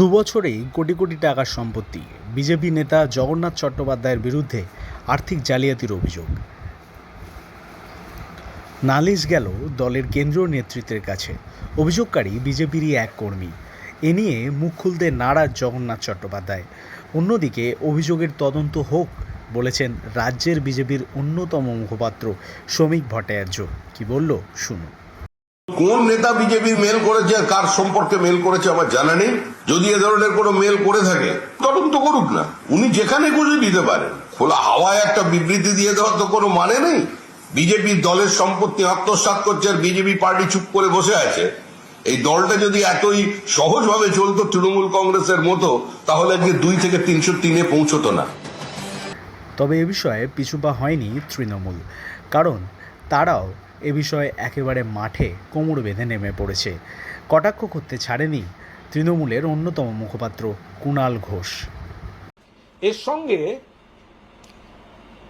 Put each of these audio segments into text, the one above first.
দুবছরেই কোটি কোটি টাকার সম্পত্তি। বিজেপি নেতা জগন্নাথ চট্টোপাধ্যায়ের বিরুদ্ধে আর্থিক জালিয়াতির অভিযোগ। নালিশ গেল দলের কেন্দ্রীয় নেতৃত্বের কাছে। অভিযোগকারী বিজেপিরই এক কর্মী। এ নিয়ে মুখ খুলতে নারাজ জগন্নাথ চট্টোপাধ্যায়। অন্যদিকে অভিযোগের তদন্ত হোক বলেছেন রাজ্যের বিজেপির অন্যতম মুখপাত্র শ্রমিক ভট্টাচার্য। কি বলল? শুনুন। কোন নেতা বিজেপির মেল করেছে আর কার সম্পর্কে মেল করেছে আমার জানা নেই। যদি এ ধরনের কোনো মেল করে থাকে, তদন্ত করুক না। উনি যেখানে খুশি দিতে পারেন খোলা হাওয়ায় একটা বিবৃতি দিয়ে দেওয়ার তো কোনো মানে নেই। বিজেপির দলের সম্পত্তি আত্মসাৎ করছে আর বিজেপি পার্টি চুপ করে বসে আছে। এই দলটা যদি এতই সহজভাবে চলতো তৃণমূল কংগ্রেসের মতো, তাহলে আজকে দুই থেকে তিনশো তিনে পৌঁছতো না। তবে এ বিষয়ে পিছুপা হয়নি তৃণমূল। কারণ তারাও এ বিষয়ে একেবারে মাঠে কোমর বেঁধে নেমে পড়েছে। কটাক্ষ করতে ছাড়েনি তৃণমূলের অন্যতম মুখপাত্র কুণাল ঘোষ। এর সঙ্গে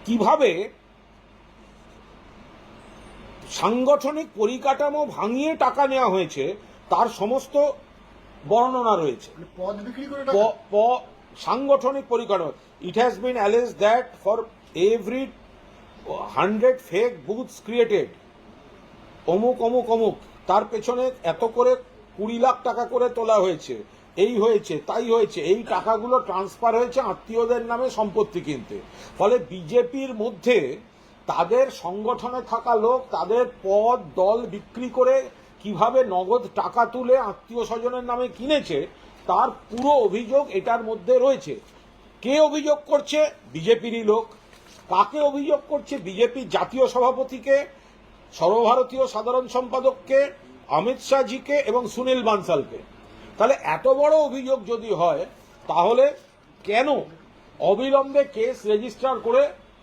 কীভাবে সাংগঠনিক পরিকাঠামো ভাঙিয়ে টাকা নেওয়া হয়েছে তার সমস্ত বর্ণনা রয়েছে। পদ বিক্রি করে প- প- সাংগঠনিক পরিকাঠামো। It has been alleged that for every hundred fake booths created অমুক অমুক অমুক। তার পেছনে এত করে কুড়ি লাখ টাকা করে তোলা হয়েছে। এই হয়েছে, তাই হয়েছে। এই টাকাগুলো ট্রান্সফার হয়েছে আত্মীয়দের নামে সম্পত্তি কিনতে। ফলে বিজেপির মধ্যে তাদের সংগঠনে থাকা লোক, তাদের পদ, দল বিক্রি করে কীভাবে নগদ টাকা তুলে আত্মীয় স্বজনের নামে কিনেছে, তার পুরো অভিযোগ এটার মধ্যে রয়েছে। কে অভিযোগ করছে? বিজেপিরই লোক। কাকে অভিযোগ করছে? বিজেপির জাতীয় সভাপতিকে সর্বভারতীয় সাধারণ সম্পাদককে, অমিত শাহজিকে এবং সুনীল বানসালকে। তাহলে এত বড় অভিযোগ যদি হয়, তাহলে কেন অবিলম্বে কেস রেজিস্টার করে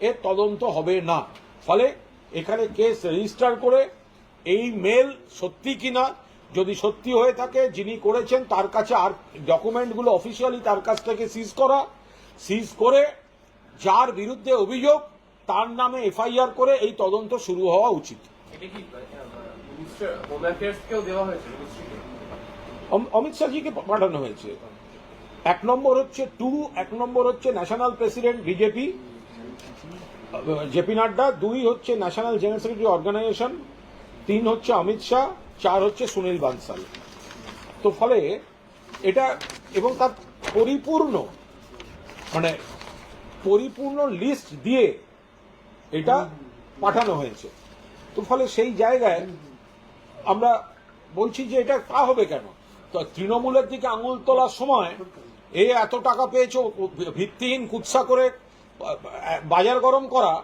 এর তদন্ত হবে না? ফলে এখানে কেস রেজিস্টার করে এই মেল সত্যি কিনা, যদি সত্যি হয়ে থাকে যিনি করেছেন, তার কাছে আর ডকুমেন্টগুলো অফিসিয়ালি তার কাছ থেকে সিজ করা, সিজ করে যার বিরুদ্ধে অভিযোগ, তার নামে এফআইআর করে এই তদন্ত শুরু হওয়া উচিত। অমিত শাহজিকে পাঠানো হয়েছে। এক নম্বর হচ্ছে টু, এক নম্বর হচ্ছে national president BJP JP Nadda, দুই হচ্ছে ন্যাশনাল জেনারেল সেক্রেটারি অর্গানাইজেশন, তিন হচ্ছে অমিত শাহ, চার হচ্ছে সুনীল বানসাল। তো ফলে এটা, এবং তার পরিপূর্ণ মানে পরিপূর্ণ লিস্ট দিয়ে এটা পাঠানো হয়েছে। তো ফলে সেই জায়গায় আমরা বলছি যে এটা তা হবে কেন? তো তৃণমূলের দিকে আঙুল তোলার সময় এ এত টাকা পেয়েছ, ভিত্তিহীন কুৎসা করে, বাজার গরম করা,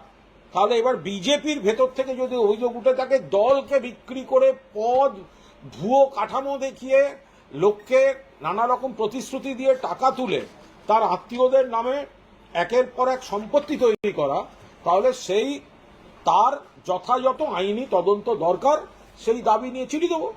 তাহলে এবার বিজেপির ভেতর থেকে যদি অভিযোগ উঠে থাকে, দলকে বিক্রি করে পদ, ভুয়ো কাঠামো দেখিয়ে লোককে নানা রকম প্রতিশ্রুতি দিয়ে টাকা তুলে তার আত্মীয়দের নামে একের পর এক সম্পত্তি তৈরি করা, তাহলে সেই তার যথাযথ আইনি তদন্ত দরকার সেই দাবি নিয়ে চিঠি দেবো।